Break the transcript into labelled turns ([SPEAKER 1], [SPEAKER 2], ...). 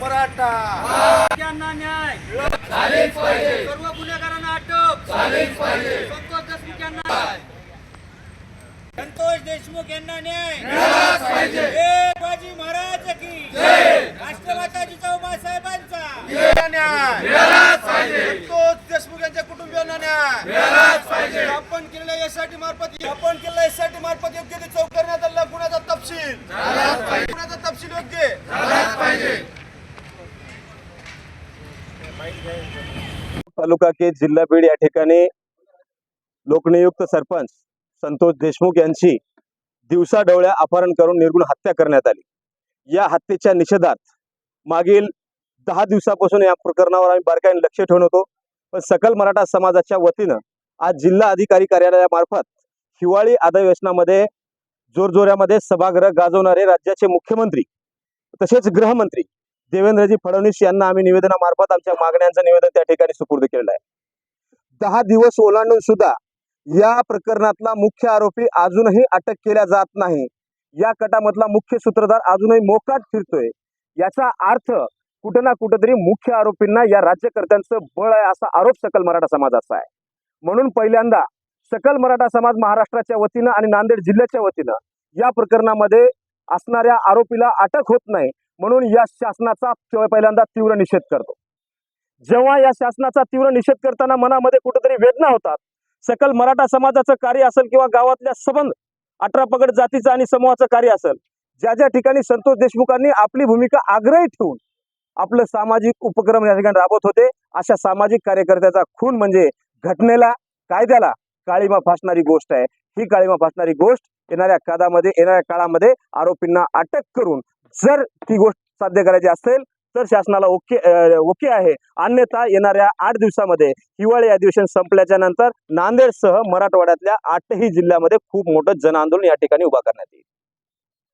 [SPEAKER 1] मराठा।
[SPEAKER 2] यांना न्याय। सर्व गुन्हेगारांना अटक संतोष देशमुख यांना संतोष देशमुख यांना न्याय। जय बाजी महाराज की। राष्ट्रमाता जिजाऊ साहेबांचा।
[SPEAKER 1] संतोष देशमुख यांच्या कुटुंबियांना न्याय. स्थापन केलेल्या एसआयटी मार्फत स्थापन केलेल्या एसआयटी मार्फत योग्य ते चौक गुन्ह्याचा
[SPEAKER 3] तालुका के जिल्हा बीड या ठिकाणी लोकनियुक्त सरपंच संतोष देशमुख यांची दिवसा डोळ्या अपहरण करून निर्गुण हत्या करण्यात आली. या हत्येच्या निषेधात मागील दहा दिवसापासून या प्रकरणावर आम्ही बारकाईने लक्ष ठेवून होतो. पण सकल मराठा समाजाच्या वतीनं आज जिल्हा अधिकारी कार्यालयामार्फत हिवाळी अधिवेशनामध्ये जोरजोऱ्यामध्ये सभागृह गाजवणारे राज्याचे मुख्यमंत्री तसेच गृहमंत्री देवेंद्रजी फडणवीस यांना आम्ही निवेदनामार्फत आमच्या मागण्यांचं निवेदन त्या ठिकाणी सुपूर्द केलेलं आहे. दहा दिवस ओलांडून सुद्धा या प्रकरणातला मुख्य आरोपी अजूनही अटक केल्या जात नाही. या कटामधला मुख्य सूत्रधार अजूनही मोकाट फिरतोय. याचा अर्थ कुठं ना कुठंतरी मुख्य आरोपींना या राज्यकर्त्यांचं बळ आहे असा आरोप सकल मराठा समाजाचा आहे. म्हणून पहिल्यांदा सकल मराठा समाज महाराष्ट्राच्या वतीनं आणि नांदेड जिल्ह्याच्या वतीनं या प्रकरणामध्ये असणाऱ्या आरोपीला अटक होत नाही म्हणून या शासनाचा पहिल्यांदा तीव्र निषेध करतो. जेव्हा या शासनाचा तीव्र निषेध करताना मनामध्ये कुठेतरी वेदना होतात सकल मराठा समाजाचं कार्य असेल किंवा गावातल्या सबंध अठरा पगड जातीचं आणि समूहाचं कार्य असेल ज्या ज्या ठिकाणी संतोष देशमुखांनी आपली भूमिका आग्रही ठेवून आपलं सामाजिक उपक्रम या ठिकाणी राबवत होते अशा सामाजिक कार्यकर्त्याचा खून म्हणजे घटनेला कायद्याला काळीमा फासणारी गोष्ट आहे. ही काळीमा फासणारी गोष्ट येणाऱ्या काळामध्ये येणाऱ्या काळामध्ये आरोपींना अटक करून जर ती गोष्ट साध्य करायची असेल तर शासनाला ओके ओके आहे. अन्यथा येणाऱ्या आठ दिवसामध्ये हिवाळी अधिवेशन संपल्याच्या नंतर नांदेडसह मराठवाड्यातल्या आठही जिल्ह्यामध्ये खूप मोठं जन आंदोलन या ठिकाणी उभा करण्यात येईल.